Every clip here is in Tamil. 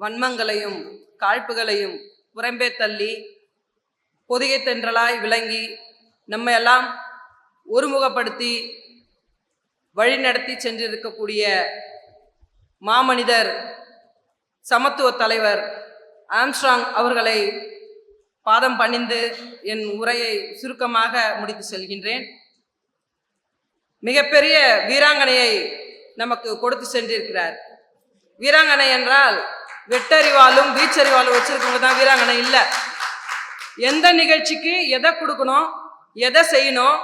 வன்மங்களையும் காழ்ப்புகளையும் புறம்பே தள்ளி பொதிகை தென்றலாய் விளங்கி நம்ம எல்லாம் ஒருமுகப்படுத்தி வழிநடத்தி சென்றிருக்கக்கூடிய மாமனிதர் சமத்துவ தலைவர் ஆம்ஸ்ட்ராங் அவர்களை பாதம் பணிந்து என் உரையை சுருக்கமாக முடித்து செல்கின்றேன். மிகப்பெரிய வீராங்கனையை நமக்கு கொடுத்து சென்றிருக்கிறார். வீராங்கனை என்றால் வெட்டறிவாலும் வீச்சறிவாலும் வச்சிருக்கவங்க தான் வீராங்கனை. இல்லை. எந்த நிகழ்ச்சிக்கு எதை கொடுக்கணும் எதை செய்யணும்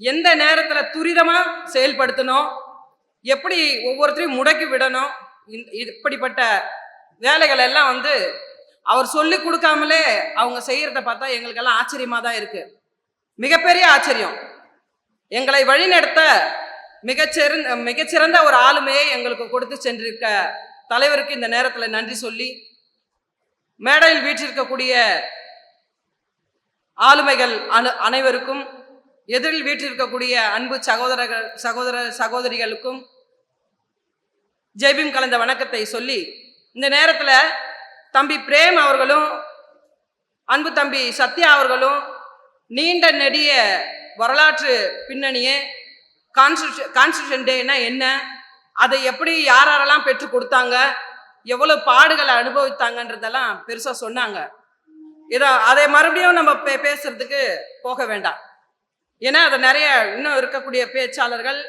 எந்த நேரத்தில் துரிதமாக செயல்படுத்தணும் எப்படி ஒவ்வொருத்தரையும் முடக்கி விடணும் இப்படிப்பட்ட வேலைகள் எல்லாம் வந்து அவர் சொல்லி கொடுக்காமலே அவங்க செய்யறத பார்த்தா எங்களுக்கெல்லாம் ஆச்சரியமாக தான் இருக்கு. மிகப்பெரிய ஆச்சரியம். எங்களை வழிநடத்த மிகச்சிறந்த மிகச்சிறந்த ஒரு ஆளுமையை எங்களுக்கு கொடுத்து சென்றிருக்க தலைவருக்கு இந்த நேரத்தில் நன்றி சொல்லி மேடையில் வீற்றிருக்கக்கூடிய ஆளுமைகள் அனு அனைவருக்கும் எதிரில் வீற்றிருக்கக்கூடிய அன்பு சகோதரர்கள் சகோதர சகோதரிகளுக்கும் ஜெய்பீம் கலந்த வணக்கத்தை சொல்லி இந்த நேரத்தில் தம்பி பிரேம் அவர்களும் அன்பு தம்பி சத்யா அவர்களும் நீண்ட நெடிய வரலாற்று பின்னணியே கான்ஸ்டியூஷன் கான்ஸ்டியூஷன் டேனா என்ன அதை எப்படி யார் யாரெல்லாம் பெற்று கொடுத்தாங்க? எவ்வளோ பாடுகளை அனுபவித்தாங்கன்றதெல்லாம் பெருசாக சொன்னாங்க. இதை அதை மறுபடியும் நம்ம பே பேசுறதுக்கு போக வேண்டாம். ஏன்னா அதை நிறைய இன்னும் இருக்கக்கூடிய பேச்சாளர்கள்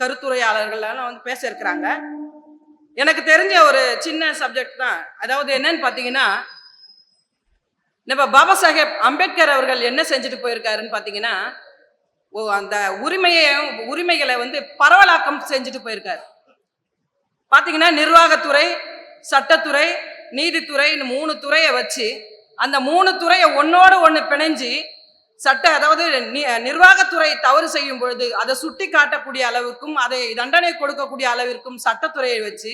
கருத்துரையாளர்கள்லாம் வந்து பேச இருக்கிறாங்க எனக்கு தெரிஞ்ச ஒரு சின்ன சப்ஜெக்ட் தான். அதாவது என்னன்னு பார்த்தீங்கன்னா நம்ம பாபா சாஹேப் அம்பேத்கர் அவர்கள் என்ன செஞ்சுட்டு போயிருக்காருன்னு பார்த்தீங்கன்னா ஓ அந்த உரிமையை உரிமைகளை வந்து பரவலாக்கம் செஞ்சுட்டு போயிருக்காரு. பார்த்தீங்கன்னா நிர்வாகத்துறை சட்டத்துறை நீதித்துறைன்னு மூணு துறையை வச்சு அந்த மூணு துறையை ஒன்னோடு ஒன்று பிணைஞ்சு சட்ட அதாவது நி- நிர்வாகத்துறை தவறு செய்யும் பொழுது அதை சுட்டி காட்டக்கூடிய அளவிற்கும் அதை தண்டனை கொடுக்கக்கூடிய அளவிற்கும் சட்டத்துறையை வச்சு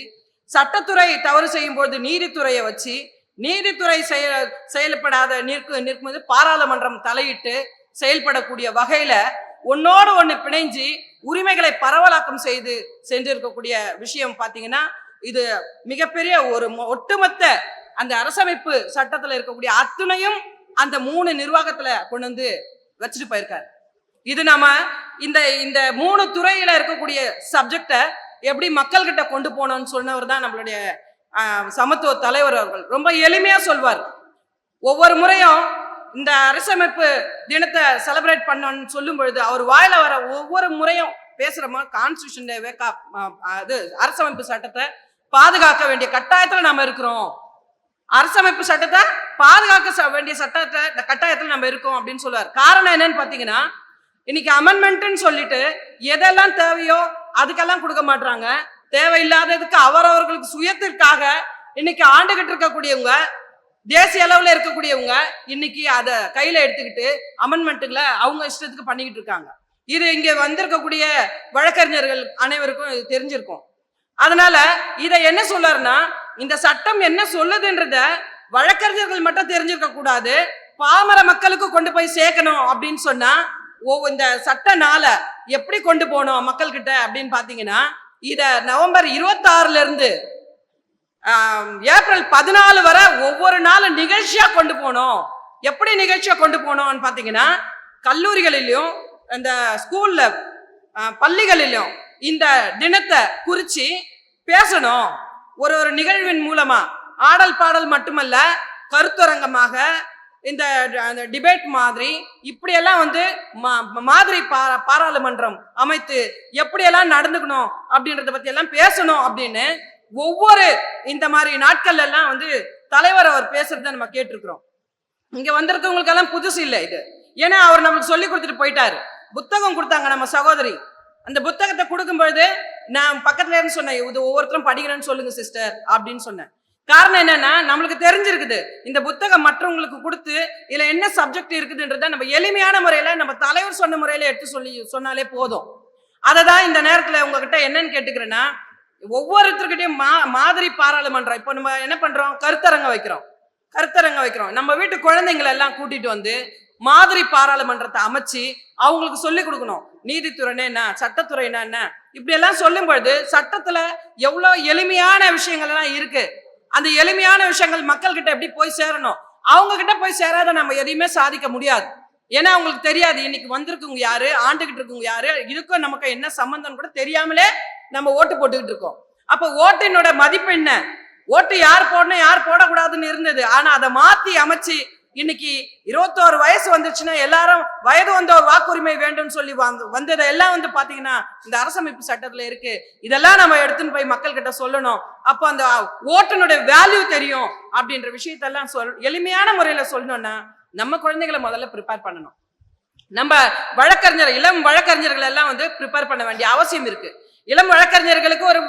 சட்டத்துறை தவறு செய்யும் பொழுது நீதித்துறையை வச்சு நீதித்துறை செயல் செயல்படாத நிற்கு நிற்கும்போது பாராளுமன்றம் தலையிட்டு செயல்படக்கூடிய வகையில் ஒன்னோடு ஒன்று பிணைஞ்சு உரிமைகளை பரவலாக்கம் செய்து சென்றிருக்கக்கூடிய விஷயம் பார்த்தீங்கன்னா இது மிகப்பெரிய ஒரு மொ- ஒட்டுமொத்த அந்த அரசமைப்பு சட்டத்தில் இருக்கக்கூடிய அத்துணையும் அந்த மூணு நிர்வாகத்தில் கொண்டு வந்து வச்சுட்டு போயிருக்காரு. இது நம்ம இந்த இந்த மூணு துறையில இருக்கக்கூடிய சப்ஜெக்டை எப்படி மக்கள்கிட்ட கொண்டு போனோம்னு சொன்னவர் தான் நம்மளுடைய சமத்துவ தலைவர் அவர்கள். ரொம்ப எளிமையா சொல்வார். ஒவ்வொரு முறையும் இந்த அரசமைப்பு தினத்தை செலிப்ரேட் பண்ணோன்னு சொல்லும் பொழுது அவர் வாயில வர ஒவ்வொரு முறையும் பேசுறோமா கான்ஸ்டியூஷன் டேவே அது அரசமைப்பு சட்டத்தை பாதுகாக்க வேண்டிய கட்டாயத்துல நம்ம இருக்கிறோம். அரசமைப்பு சட்டத்தை பாதுகாக்க வேண்டிய சட்டத்தை இந்த கட்டாயத்தில் நம்ம இருக்கோம் அப்படின்னு சொல்லுவார். காரணம் என்னன்னு பார்த்தீங்கன்னா இன்னைக்கு அமெண்ட்மெண்ட்னு சொல்லிட்டு எதெல்லாம் தேவையோ அதுக்கெல்லாம் கொடுக்க மாட்டாங்க தேவையில்லாததுக்கு அவரவர்களுக்கு சுயத்திற்காக இன்னைக்கு ஆண்டுகிட்டு இருக்கக்கூடியவங்க தேசிய அளவில் இருக்கக்கூடியவங்க இன்னைக்கு அதை கையில் எடுத்துக்கிட்டு அமெண்ட்மெண்ட்டுகளை அவங்க இஷ்டத்துக்கு பண்ணிக்கிட்டு இருக்காங்க. இது இங்கே வந்திருக்கக்கூடிய வழக்கறிஞர்கள் அனைவருக்கும் இது தெரிஞ்சிருக்கும். அதனால இதை என்ன சொல்லாருன்னா இந்த சட்டம் என்ன சொல்லுதுன்றத வழக்கறிஞர்கள் மட்டும் தெரிஞ்சிருக்க கூடாது. பாமர மக்களுக்கு கொண்டு போய் சேர்க்கணும் அப்படின்னு சொன்னா ஓ இந்த சட்டனால எப்படி கொண்டு போகணும் மக்கள்கிட்ட அப்படின்னு பாத்தீங்கன்னா இத நவம்பர் இருபத்தாறுல இருந்து ஏப்ரல் பதினாலு வரை ஒவ்வொரு நாளும் நிகழ்ச்சியாக கொண்டு போனோம் எப்படி நிகழ்ச்சியாக கொண்டு போனோம்னு பார்த்தீங்கன்னா கல்லூரிகளிலும் இந்த ஸ்கூலில் பள்ளிகளிலும் இந்த தினத்தை குறித்து பேசணும். ஒரு ஒரு நிகழ்வின் மூலமாக ஆடல் பாடல் மட்டுமல்ல கருத்தரங்கமாக இந்த அந்த டிபேட் மாதிரி இப்படியெல்லாம் வந்து மா- மாதிரி பா- பாராளுமன்றம் அமைத்து எப்படியெல்லாம் நடந்துக்கணும் அப்படின்றத பற்றியெல்லாம் பேசணும் அப்படின்னு ஒவ்வொரு இந்த மாதிரி நாட்கள் எல்லாம் வந்து தலைவர் அவர் பேசுறத நம்ம கேட்டிருக்கிறோம். இங்க வந்திருக்கவங்களுக்கெல்லாம் புதுசு இல்லை இது. ஏன்னா அவர் நம்மளுக்கு சொல்லி கொடுத்துட்டு போயிட்டாரு. புத்தகம் கொடுத்தாங்க நம்ம சகோதரி. அந்த புத்தகத்தை கொடுக்கும்பொழுது நான் பக்கத்துல இருந்து சொன்னேன் இது ஒவ்வொருத்தரும் படிக்கிறேன்னு சொல்லுங்க சிஸ்டர் அப்படின்னு சொன்னேன். காரணம் என்னன்னா நம்மளுக்கு தெரிஞ்சிருக்குது. இந்த புத்தகம் மற்றவங்களுக்கு கொடுத்து இதுல என்ன சப்ஜெக்ட் இருக்குதுன்றத நம்ம எளிமையான முறையில நம்ம தலைவர் சொன்ன முறையில எடுத்து சொல்லி சொன்னாலே போதும். அதை தான் இந்த நேரத்துல உங்ககிட்ட என்னன்னு கேட்டுக்கிறேன்னா ஒவ்வொருத்தருக்கிட்டையும் மா மாதிரி பாராளுமன்றம். இப்போ நம்ம என்ன பண்றோம்? கருத்தரங்க வைக்கிறோம். கருத்தரங்க வைக்கிறோம். நம்ம வீட்டு குழந்தைங்களை எல்லாம் கூட்டிட்டு வந்து மாதிரி பாராளுமன்றத்தை அமைச்சு அவங்களுக்கு சொல்லி கொடுக்கணும். நீதித்துறைனா என்ன? சட்டத்துறைனா என்ன? இப்படி எல்லாம் சொல்லும் பொழுது சட்டத்துல எவ்வளோ எளிமையான விஷயங்கள் எல்லாம் இருக்கு. அந்த எளிமையான விஷயங்கள் மக்கள் கிட்ட எப்படி போய் சேரணும்? அவங்க கிட்ட போய் சேராத நம்ம எதையுமே சாதிக்க முடியாது. ஏன்னா அவங்களுக்கு தெரியாது. இன்னைக்கு வந்திருக்கவங்க யாரு? ஆண்டுகிட்டு இருக்கவங்க யாரு? இதுக்கும் நமக்கு என்ன சம்பந்தம் கூட தெரியாமலே நம்ம ஓட்டு போட்டுக்கிட்டு இருக்கோம். அப்ப ஓட்டினோட மதிப்பு என்ன? ஓட்டு யார் போடணும் யார் போடக்கூடாதுன்னு இருந்தது. ஆனா அதை மாத்தி அமைச்சு இன்னைக்கு இருபத்தோரு வயசு வந்துச்சுன்னா எல்லாரும் வயது வந்தோர் வாக்குரிமை வேண்டும்னு சொல்லி வந்து வந்ததை எல்லாம் வந்து பாத்தீங்கன்னா இந்த அரசமைப்பு சட்டத்துல இருக்கு. இதெல்லாம் நம்ம எடுத்துன்னு போய் மக்கள் கிட்ட சொல்லணும். அப்போ அந்த ஓட்டுனுடைய வேல்யூ தெரியும் அப்படின்ற விஷயத்தெல்லாம் சொல் எளிமையான முறையில சொல்லணும்னா நம்ம குழந்தைகளை முதல்ல ப்ரிப்பேர் பண்ணணும். நம்ம வழக்கறிஞர் இளம் வழக்கறிஞர்கள் எல்லாம் வந்து ப்ரிப்பேர் பண்ண வேண்டிய அவசியம் இருக்கு. இளம் வழக்கறிஞர்களுக்கு ஒரு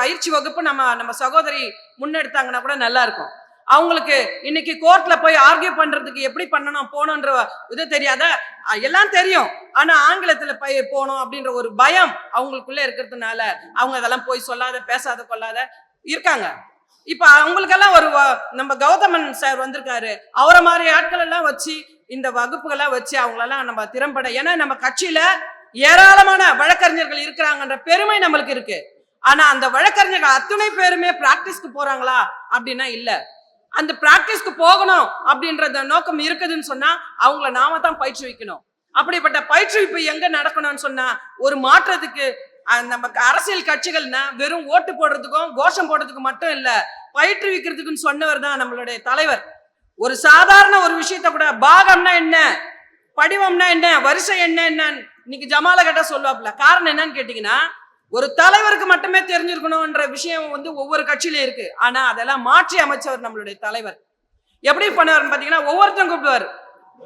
பயிற்சி வகுப்பு நம்ம நம்ம சகோதரி முன்னெடுத்தாங்கன்னா கூட நல்லா இருக்கும் அவங்களுக்கு இன்னைக்கு கோர்ட்ல போய் ஆர்கியூ பண்றதுக்கு எப்படி பண்ணணும் போகணுன்ற இது தெரியாத எல்லாம் தெரியும். ஆனா ஆங்கிலத்துல போய் போகணும் அப்படின்ற ஒரு பயம் அவங்களுக்குள்ள இருக்கிறதுனால அவங்க அதெல்லாம் போய் சொல்லாத பேசாத கொள்ளாத இருக்காங்க. இப்ப அவங்களுக்கெல்லாம் ஒரு நம்ம கௌதமன் சார் வந்திருக்காரு. அவரை மாதிரி ஆட்கள் எல்லாம் வச்சு இந்த வகுப்புகள்லாம் வச்சு அவங்களெல்லாம் நம்ம திறம்பட ஏன்னா நம்ம கட்சியில ஏராளமான வழக்கறிஞர்கள் இருக்கிறாங்கன்ற பெருமை நம்மளுக்கு இருக்கு. ஆனா அந்த வழக்கறிஞர்கள் அத்துணை பேருமே பிராக்டிஸ்க்கு போறாங்களா? அப்படின்னா இல்ல. அந்த பிராக்டிஸ்க்கு போகணும் அப்படின்றத நோக்கம் இருக்குதுன்னு சொன்னா அவங்கள நாம தான் பயிற்றுவிக்கணும். அப்படிப்பட்ட பயிற்றுவிப்பு எங்க நடக்கணும்னு சொன்னா ஒரு மாற்றத்துக்கு நமக்கு நம்ம அரசியல் கட்சிகள்னா வெறும் ஓட்டு போடுறதுக்கும் கோஷம் போடுறதுக்கு மட்டும் இல்ல பயிற்றுவிக்கிறதுக்குன்னு சொன்னவர் தான் நம்மளுடைய தலைவர். ஒரு சாதாரண ஒரு விஷயத்த கூட பாகம்னா என்ன? படிவம்னா என்ன? வரிசை என்ன என்னன்னு இன்னைக்கு ஜமால கேட்டா சொல்லுவாப்ல காரணம் என்னன்னு கேட்டீங்கன்னா ஒரு தலைவருக்கு மட்டுமே தெரிஞ்சிருக்கணும்ன்ற விஷயம் வந்து ஒவ்வொரு கட்சியிலும் இருக்கு. ஆனா அதெல்லாம் மாற்றி அமைச்சவர் நம்மளுடைய தலைவர். எப்படி பண்ணுவார்னு பாத்தீங்கன்னா ஒவ்வொருத்தரும் கூப்பிடுவாரு.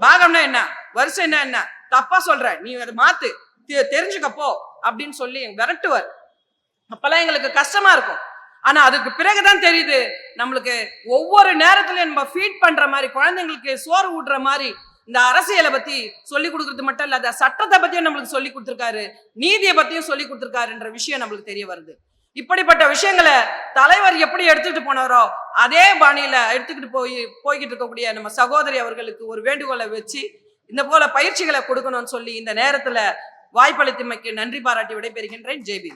பாகம்னா என்ன? வருஷம் என்ன என்ன? தப்பா சொல்ற. நீ அதை மாத்து. தெ- அப்படின்னு சொல்லி விரட்டுவார். அப்பெல்லாம் எங்களுக்கு கஷ்டமா இருக்கும். ஆனா அதுக்கு பிறகுதான் தெரியுது. நம்மளுக்கு ஒவ்வொரு நேரத்துலயும் நம்ம ஃபீட் பண்ற மாதிரி குழந்தைங்களுக்கு சோறு ஊட்டுற மாதிரி இந்த அரசியலை பத்தி சொல்லி கொடுக்கறது மட்டும் இல்லாத சட்டத்தை பத்தியும் நம்மளுக்கு சொல்லி கொடுத்துருக்காரு. நீதியை பத்தியும் சொல்லி கொடுத்துருக்காருன்ற விஷயம் நம்மளுக்கு தெரிய வருது. இப்படிப்பட்ட விஷயங்களை தலைவர் எப்படி எடுத்துட்டு போனாரோ அதே பாணியில எடுத்துக்கிட்டு போய் போய்கிட்டு இருக்கக்கூடிய நம்ம சகோதரி அவர்களுக்கு ஒரு வேண்டுகோளை வச்சு இந்த போல பயிற்சிகளை கொடுக்கணும்னு சொல்லி இந்த நேரத்துல வாய்ப்பளித்தமைக்கு நன்றி பாராட்டி விடைபெறுகின்றேன். ஜெய்பி